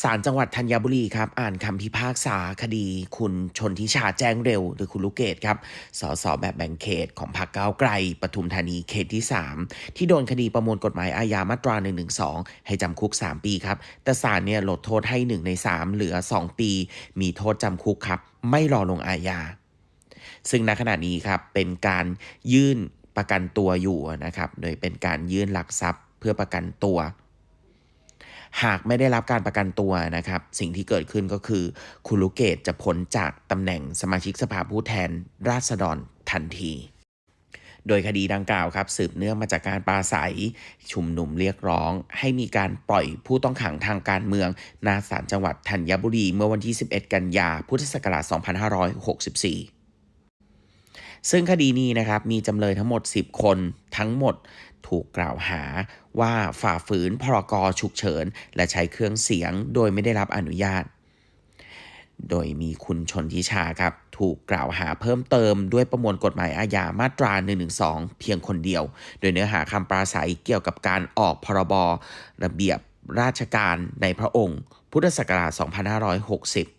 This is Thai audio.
ศาลจังหวัดธัญบุรีครับอ่านคำพิพากษาคดี คุณชนทิชาแจ้งเร็ว หรือคุณลูกเกดครับสสแบบแบ่งเขตของพรรคก้าวไกลปทุมธานีเขตที่ 3 ที่โดนคดีประมวลกฎหมายอาญามาตรา 112 ให้จำคุก 3 ปีครับ แต่ศาลเนี่ยลดโทษให้ 1 ใน 3 เหลือ 2 ปี มีโทษจำคุกครับ ไม่รอลงอาญาซึ่งณขณะนี้ครับเป็นการยื่นประกันตัวอยู่นะครับโดยเป็นการยื่นหลักทรัพย์เพื่อประกันตัว หากไม่ได้รับการประกันตัวนะครับ สิ่งที่เกิดขึ้นก็คือ คุณลูกเกตจะพ้นจากตำแหน่งสมาชิกสภาผู้แทนราษฎรทันทีโดยคดีดังกล่าวครับสืบเนื่องมาจากการปราศัยชุมนุมเรียกร้อง ให้มีการปล่อยผู้ต้องขังทางการเมืองนาศาลจังหวัดธัญบุรี เมื่อวันที่ 11 กันยาพุทธศักราช 2564 ซึ่งคดีนี้นะครับมีจำเลยทั้งหมด 10 คนทั้งหมดถูกกล่าวหาว่าฝ่าฝืนพรกฉุกเฉิน และใช้เครื่องเสียงโดยไม่ได้รับอนุญาต โดยมีคุณชนทิชาครับ ถูกกล่าวหาเพิ่มเติมด้วยประมวลกฎหมายอาญามาตรา 112 เพียงคนเดียว โดยเนื้อหาคำปราศัยเกี่ยวกับการออกพรบระเบียบราชการในพระองค์ พุทธศักราช 2560